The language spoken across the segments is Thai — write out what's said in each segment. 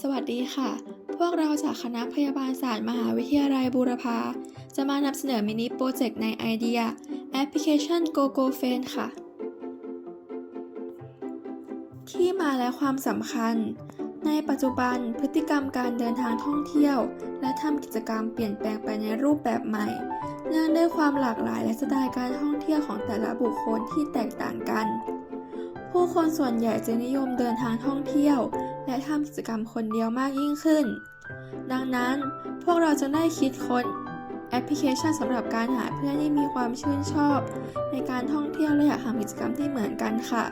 สวัสดีค่ะ พวกเราจากคณะพยาบาลศาสตร์มหาวิทยาลัยบูรพา จะมานำเสนอมินิโปรเจกต์ในไอเดียแอปพลิเคชัน GoGo f r i e n ค่ะ ที่มาและความสำคัญ ในปัจจุบันพฤติกรรมการเดินทางท่องเที่ยว และทำกิจกรรมเปลี่ยนแปลงไปในรูปแบบใหม่ เนื่องด้วยความหลากหลายและสไตล์การท่องเที่ยวของแต่ละบุคคลที่แตกต่างกัน ผู้คนส่วนใหญ่จะนิยมเดินทางท่องเที่ยว และทำกิจกรรมคนเดียวมากยิ่งขึ้น ดังนั้นพวกเราจึงได้คิดค้นแอปพลิเคชันสำหรับการหาเพื่อนที่มีความชื่นชอบ ในการท่องเที่ยวและอยากทำกิจกรรมที่เหมือนกันค่ะ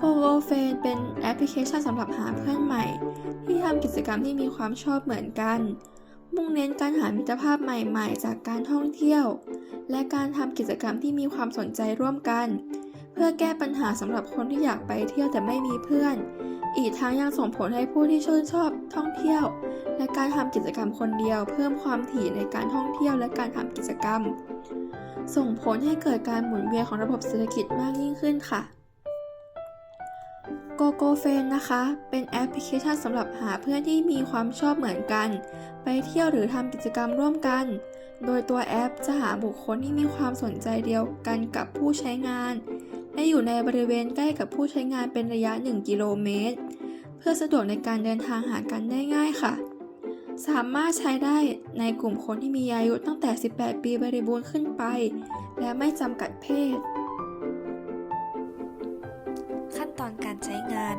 GoGo f r i e n d เป็นแอปพลิเคชันสำหรับหาเพื่อนใหม่ ที่ทำกิจกรรมที่มีความชอบเหมือนกัน มุ่งเน้นการหามิตรภาพใหม่ๆ จากการท่องเที่ยว และการทำกิจกรรมที่มีความสนใจร่วมกัน เพื่อแก้ปัญหาสำหรับคนที่อยากไปเที่ยวแต่ไม่มีเพื่อน อีกทั้งยังส่งผลให้ผู้ที่ชื่นชอบท่องเที่ยว และการทำกิจกรรมคนเดียว เพิ่มความถี่ในการท่องเที่ยวและการทำกิจกรรม ส่งผลให้เกิดการหมุนเวียนของระบบเศรษฐกิจมากยิ่งขึ้นค่ะ GoGo f r i e n d นะคะ เป็นแอปพลิเคชันสำหรับหาเพื่อนที่มีความชอบเหมือนกัน ไปเที่ยวหรือทำกิจกรรมร่วมกัน โดยตัวแอปจะหาบุคคลที่มีความสนใจเดียวกันกับผู้ใช้งาน และอยู่ในบริเวณใกล้กับผู้ใช้งานเป็นระยะ 1 กิโลเมตร เพื่อสะดวกในการเดินทางหากันได้ง่ายค่ะ สามารถใช้ได้ในกลุ่มคนที่มีอายุตั้งแต่ 18 ปีบริบูรณ์ขึ้นไป และไม่จำกัดเพศ ตอนการใช้งาน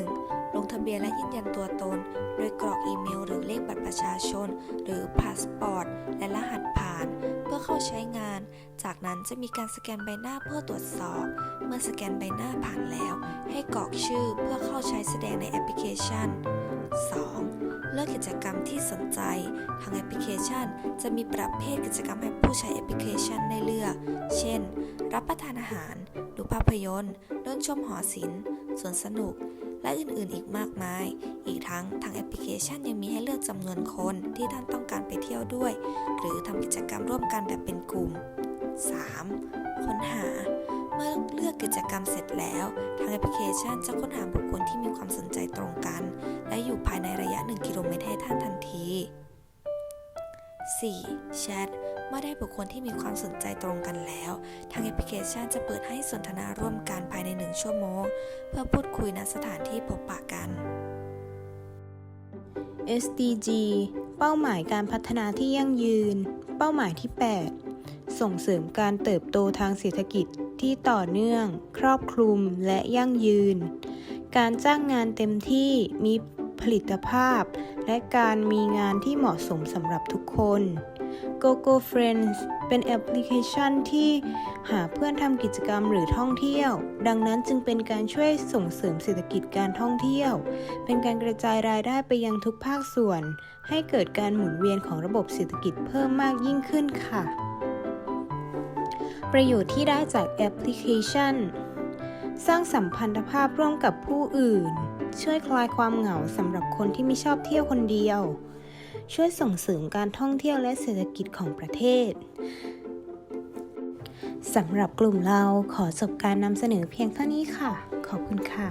1. ลงทะเบียนและยืนยันตัวตน โดยกรอกอีเมลหรือเลขบัตรประชาชน หรือพาสปอร์ตและรหัสผ่าน เพื่อเข้าใช้งาน จากนั้นจะมีการสแกนใบหน้าเพื่อตรวจสอบ เมื่อสแกนใบหน้าผ่านแล้ว ให้กรอกชื่อเพื่อเข้าใช้แสดงในแอปพลิเคชัน 2. เลือกกิจกรรมที่สนใจ ทางแอปพลิเคชัน จะมีประเภทกิจกรรมให้ผู้ใช้แอปพลิเคชันได้เลือก เช่น รับประทานอาหาร ดูภาพยนตร์เดินชมหอศิลป์สวนสนุก และอื่นๆ อีกมากมาย อีกทั้งทางแอปพลิเคชันยังมีให้เลือกจำนวนคนที่ท่านต้องการไปเที่ยวด้วย หรือทำกิจกรรมร่วมกันแบบเป็นกลุ่ม 3. ค้นหา เมื่อเลือกกิจกรรมเสร็จแล้ว ทางแอปพลิเคชันจะค้นหาบุคคลที่มีความสนใจตรงกัน และอยู่ภายในระยะ 1 กิโลเมตรให้ท่านทันที 4. แชทเมื่อได้บุคคลที่มีความสนใจตรงกันแล้ว ทางแอปพลิเคชันจะเปิดให้สนทนาร่วมกันภายใน 1 ชั่วโมง เพื่อพูดคุยณสถานที่พบปะกัน SDG เป้าหมายการพัฒนาที่ยั่งยืน เป้าหมายที่ 8 ส่งเสริมการเติบโตทางเศรษฐกิจ ที่ต่อเนื่อง ครอบคลุมและยั่งยืน การจ้างงานเต็มที่มีผลิตภาพ และการมีงานที่เหมาะสมสำหรับทุกคน GoGo Friends เป็นแอปพลิเคชันที่หาเพื่อนทำกิจกรรมหรือท่องเที่ยว ดังนั้นจึงเป็นการช่วยส่งเสริมเศรษฐกิจการท่องเที่ยว เป็นการกระจายรายได้ไปยังทุกภาคส่วน ให้เกิดการหมุนเวียนของระบบเศรษฐกิจเพิ่มมากยิ่งขึ้นค่ะ ประโยชน์ที่ได้จากแอปพลิเคชัน สร้างสัมพันธภาพร่วมกับผู้อื่น ช่วยคลายความเหงาสำหรับคนที่ไม่ชอบเที่ยวคนเดียว ช่วยส่งเสริมการท่องเที่ยวและเศรษฐกิจของประเทศสำหรับกลุ่มเราขอจบการนำเสนอเพียงเท่านี้ค่ะ ขอบคุณค่ะ